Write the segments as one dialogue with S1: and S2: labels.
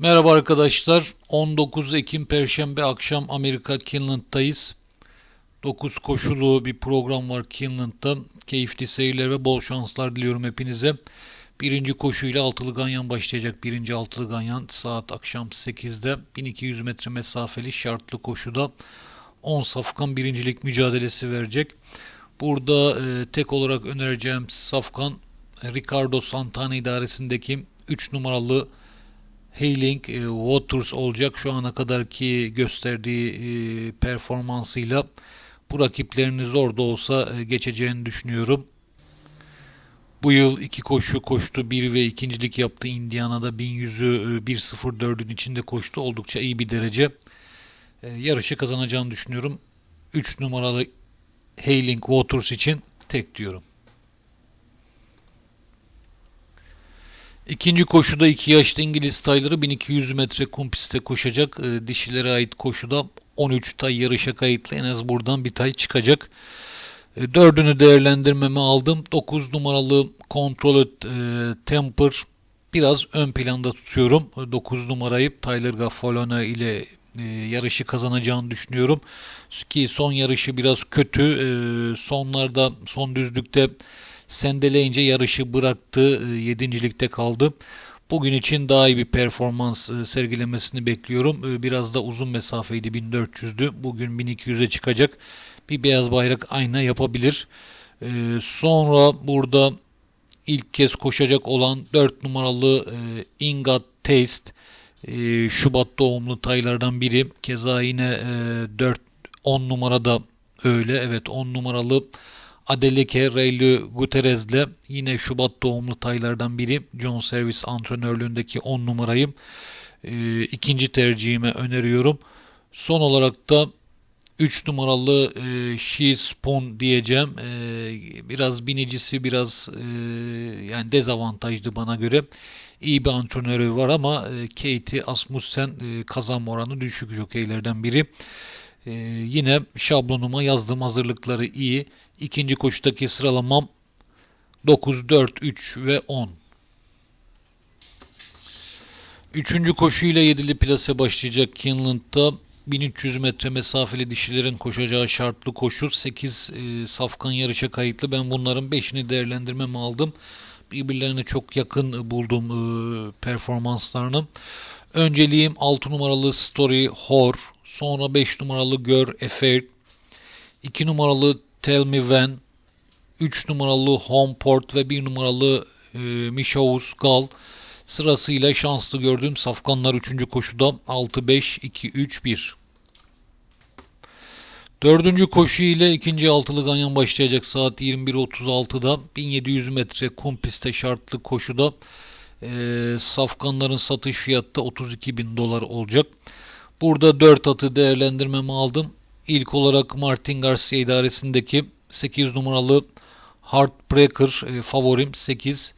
S1: Merhaba arkadaşlar. 19 Ekim Perşembe akşam Amerika Kinland'dayız. 9 koşulu bir program var Kinland'da. Keyifli seyirler ve bol şanslar diliyorum hepinize. Birinci koşuyla altılı ganyan başlayacak. Birinci altılı ganyan saat akşam 8'de 1200 metre mesafeli şartlı koşuda 10 safkan birincilik mücadelesi verecek. Burada e, tek olarak önereceğim safkan Ricardo Santana idaresindeki 3 numaralı Hailing e, Waters olacak. Şu ana kadarki gösterdiği e, performansıyla bu rakiplerini zor da olsa e, geçeceğini düşünüyorum. Bu yıl iki koşu koştu. Bir ve ikincilik yaptı. Indiana'da 1100'ü 1.04'ün içinde koştu. Oldukça iyi bir derece. E, yarışı kazanacağını düşünüyorum. 3 numaralı Hailing Waters için tek diyorum. İkinci koşuda 2 yaşlı İngiliz tayları 1200 metre kum pistte koşacak. E, dişilere ait koşuda 13 tay yarışa kayıtlı. En az buradan bir tay çıkacak. E, dördünü değerlendirmeme aldım. 9 numaralı Control e, Temper biraz ön planda tutuyorum. 9 numarayı Tyler Gaffalona ile e, yarışı kazanacağını düşünüyorum. Ki son yarışı biraz kötü. E, sonlarda son düzlükte sendeleyince yarışı bıraktı. E, yedincilikte kaldı. Bugün için daha iyi bir performans e, sergilemesini bekliyorum. E, biraz da uzun mesafeydi 1400'dü. Bugün 1200'e çıkacak. Bir beyaz bayrak ayna yapabilir. E, sonra burada ilk kez koşacak olan 4 numaralı Ingat Taste Şubat doğumlu taylardan biri. Keza yine 4 10 numarada öyle. Evet 10 numaralı Adeleke Raylu Gutierrez'le yine Şubat doğumlu taylardan biri. John Service antrenörlüğündeki 10 numarayı e, ikinci tercihime öneriyorum. Son olarak da 3 numaralı e, She Spoon diyeceğim. E, biraz binicisi biraz e, yani dezavantajlı bana göre. İyi bir antrenörü var ama e, Katie Asmussen e, kazanma oranı düşük jokeylerden biri. Ee, yine şablonuma yazdığım hazırlıkları iyi. İkinci koşudaki sıralamam 9, 4, 3 ve 10. Üçüncü koşuyla yedili plase başlayacak Kinland'da 1300 metre mesafeli dişilerin koşacağı şartlı koşu 8 e, safkan yarışa kayıtlı. Ben bunların 5'ini değerlendirmeme aldım. Birbirlerine çok yakın buldum e, performanslarını. Önceliğim 6 numaralı Story Hor, Sonra 5 numaralı Gör Affair. 2 numaralı Tell Me When. 3 numaralı Homeport ve 1 numaralı e, Mişavus Gal sırasıyla şanslı gördüğüm safkanlar 3. koşuda 6-5-2-3-1. Dördüncü koşu ile ikinci altılı ganyan başlayacak saat 21.36'da 1700 metre kum pistte şartlı koşuda e, safkanların satış fiyatı da 32 bin dolar olacak. Burada 4 atı değerlendirmemi aldım. İlk olarak Martin Garcia idaresindeki 8 numaralı Heartbreaker e, favorim 8.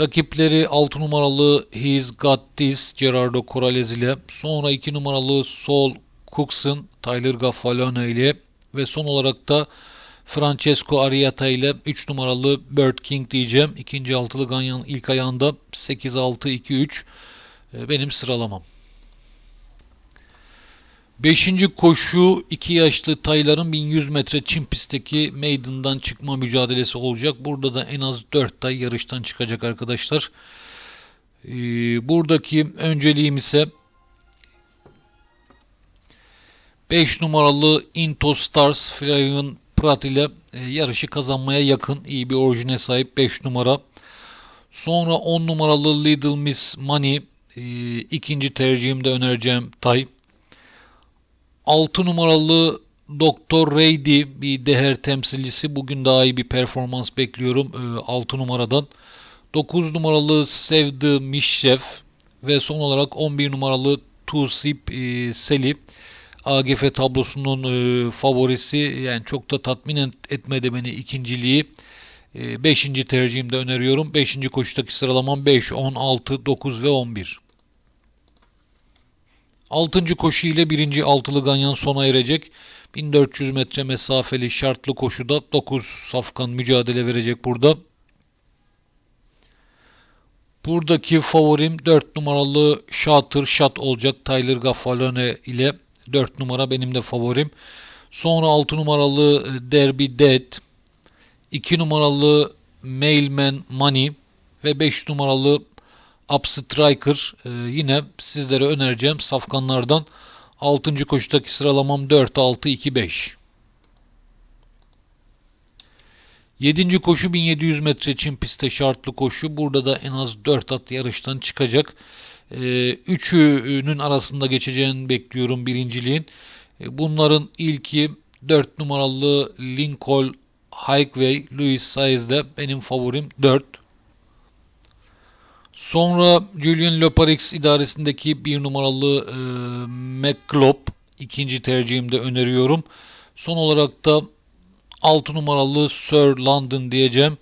S1: Rakipleri 6 numaralı He's Got This Gerardo Corrales ile sonra 2 numaralı Sol Cookson Tyler Gaffalona ile ve son olarak da Francesco Ariata ile 3 numaralı Bird King diyeceğim. İkinci altılı ganyan ilk ayağında 8-6-2-3 e, benim sıralamam. Beşinci koşu iki yaşlı tayların 1100 metre çim pistteki meydandan çıkma mücadelesi olacak. Burada da en az 4 tay yarıştan çıkacak arkadaşlar. Ee, buradaki önceliğim ise 5 numaralı Into Stars Flying Prat ile e, yarışı kazanmaya yakın iyi bir orijine sahip 5 numara. Sonra 10 numaralı Little Miss Money e, ikinci tercihimde önereceğim tay. 6 numaralı Doktor Reydi bir deher temsilcisi. Bugün daha iyi bir performans bekliyorum 6 e, numaradan. 9 numaralı Sevdi Mişşef ve son olarak 11 numaralı Tusip e, Seli. AGF tablosunun e, favorisi yani çok da tatmin etmedi beni ikinciliği. 5. tercihimde öneriyorum. 5. koşudaki sıralamam 5, 10, 6, 9 ve 11. Altıncı koşu ile birinci altılı ganyan sona erecek. 1400 metre mesafeli şartlı koşuda 9 safkan mücadele verecek burada. Buradaki favorim 4 numaralı Shatter Shot olacak. Tyler Gaffalone ile 4 numara benim de favorim. Sonra 6 numaralı e, Derby Dead. 2 numaralı Mailman Money ve 5 numaralı Up Striker Ee, yine sizlere önereceğim safkanlardan 6. koşudaki sıralamam 4 6 2 5. 7. koşu 1700 metre çim pistte şartlı koşu. Burada da en az 4 at yarıştan çıkacak. Ee, üçünün arasında geçeceğini bekliyorum birinciliğin. Ee, Bunların ilki 4 numaralı Lincoln Highway Louis Saez'de benim favorim 4. Sonra Julian Loparix idaresindeki bir numaralı e, McClop ikinci tercihimde öneriyorum. Son olarak da 6 numaralı Sir London diyeceğim.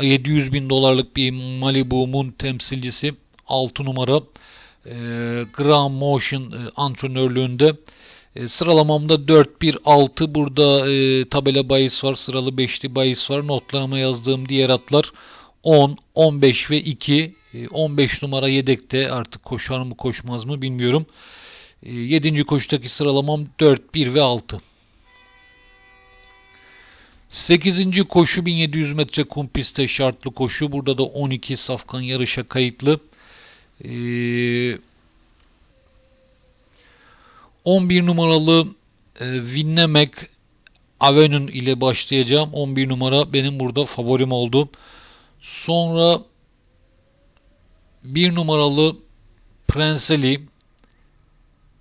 S1: 700 bin dolarlık bir Malibu'mun temsilcisi 6 numara e, Graham Motion e, antrenörlüğünde. E, sıralamamda 4-1-6 burada e, tabela bahis var sıralı 5'li bahis var notlarıma yazdığım diğer atlar 10, 15 ve 2 e, 15 numara yedekte artık koşar mı koşmaz mı bilmiyorum. E, 7. koşudaki sıralamam 4, 1 ve 6. 8. koşu 1700 metre kum pistte şartlı koşu. Burada da 12 safkan yarışa kayıtlı. Ee, 11 numaralı e, Winnemek Avenue ile başlayacağım. 11 numara benim burada favorim oldu. Sonra 1 numaralı Prenseli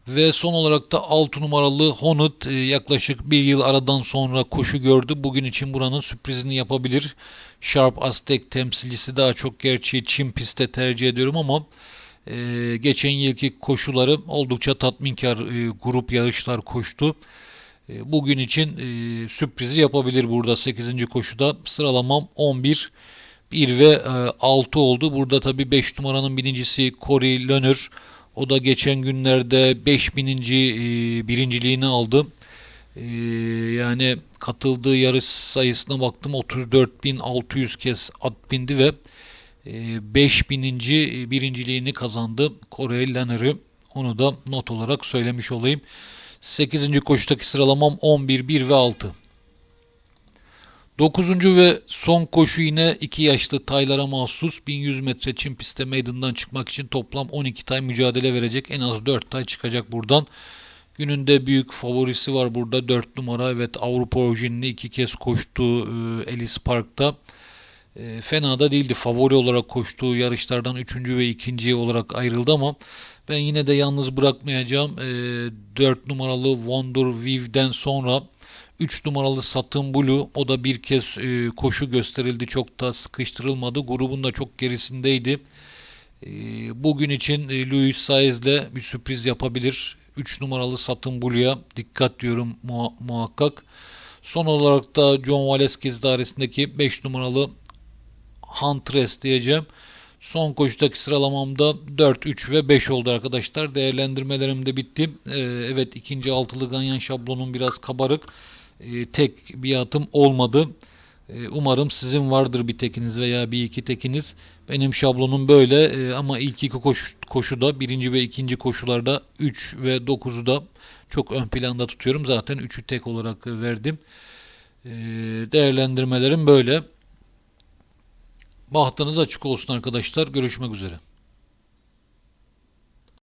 S1: ve son olarak da 6 numaralı Honut e, yaklaşık bir yıl aradan sonra koşu gördü. Bugün için buranın sürprizini yapabilir. Sharp Aztek temsilcisi daha çok gerçi çim pistte tercih ediyorum ama e, geçen yılki koşuları oldukça tatminkar e, grup yarışlar koştu. E, bugün için e, sürprizi yapabilir burada 8. koşuda. Sıralamam 11 1 ve e, 6 oldu. Burada tabi 5 numaranın birincisi Corey Löner. O da geçen günlerde 5000. E, birinciliğini aldı. E, yani katıldığı yarış sayısına baktım 34.600 kez at bindi ve e, 5000. birinciliğini kazandı Corey Löner'ı. Onu da not olarak söylemiş olayım. 8. koşudaki sıralamam 11, 1 ve 6. 9. ve son koşu yine 2 yaşlı taylara mahsus 1100 metre çim pistte meydandan çıkmak için toplam 12 tay mücadele verecek. En az 4 tay çıkacak buradan. Gününde büyük favorisi var burada 4 numara. Evet Avrupa orijinli iki kez koştu e, Ellis Park'ta. E, fena da değildi. Favori olarak koştuğu yarışlardan 3. ve 2. olarak ayrıldı ama ben yine de yalnız bırakmayacağım. E, 4 numaralı Wonder Vive'den sonra 3 numaralı Satın Blue o da bir kez e, koşu gösterildi. Çok da sıkıştırılmadı. Grubun da çok gerisindeydi. E, bugün için e, Louis Saez'le bir sürpriz yapabilir. 3 numaralı Satın Blue'ya dikkat diyorum muha- muhakkak. Son olarak da John Valesquez dairesindeki 5 numaralı Huntress diyeceğim. Son koşudaki sıralamamda 4, 3 ve 5 oldu arkadaşlar. Değerlendirmelerim de bitti. Ee, evet ikinci altılı ganyan şablonum biraz kabarık. Ee, tek bir atım olmadı. Ee, umarım sizin vardır bir tekiniz veya bir iki tekiniz. Benim şablonum böyle Ee, ama ilk iki koşu, koşuda birinci ve ikinci koşularda 3 ve 9'u da çok ön planda tutuyorum. Zaten 3'ü tek olarak verdim. Ee, değerlendirmelerim böyle. Bahtınız açık olsun arkadaşlar. Görüşmek üzere.